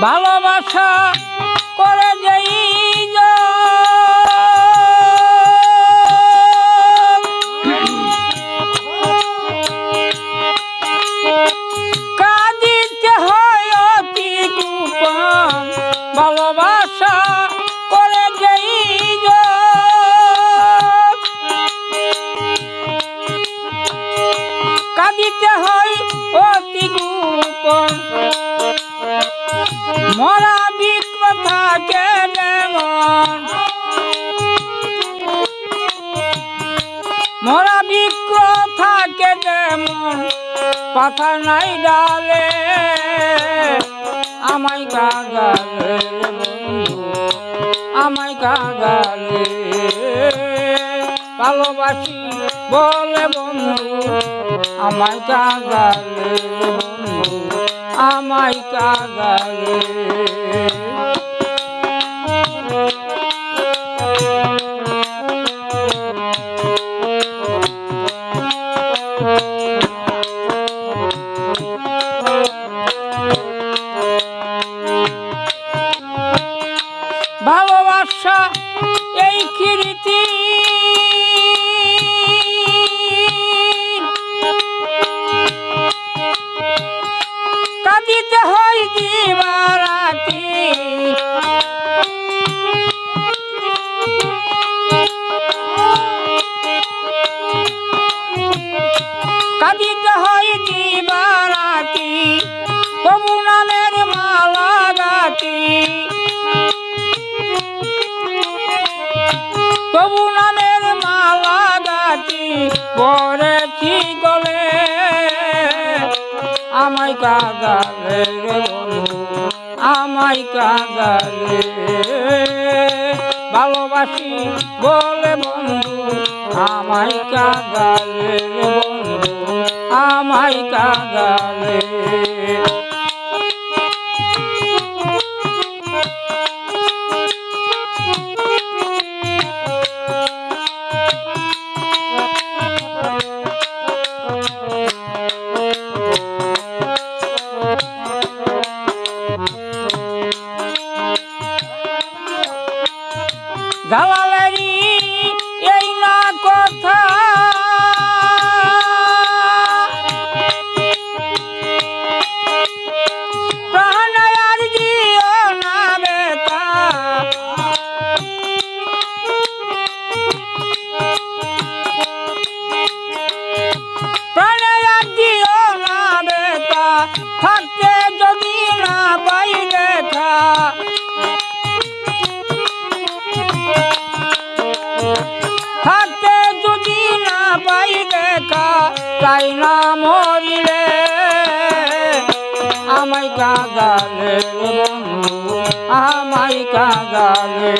ভালোবাসা কাঁদিতে হয় অতি গোপন। মরা বিক্র থাকে যেমন মরা বিক্র থাকে যেমন পাতা নাই ডালে, আমায় কাগালে আমায় কাগালে ভালোবাসি বলে বন্ধু আমায় কাগালে আমায় কাগালে ভালোবাসা এই কীর্তি কাঁদিতে হয় দিবারাতি কাঁদিতে হয় দিবারাতি তবু নামের মালা গাতি তবু নামের মালা গাতি পরেছি গলে আমায় কাগালে রে বন্ধু ভালোবাসি বলে বন্ধু আমায় কাগালে রে বন্ধু আমায় দালালেরই না পাই দেখা তাই না মরিলে। আমায় কাগালে আমায় কাগালে।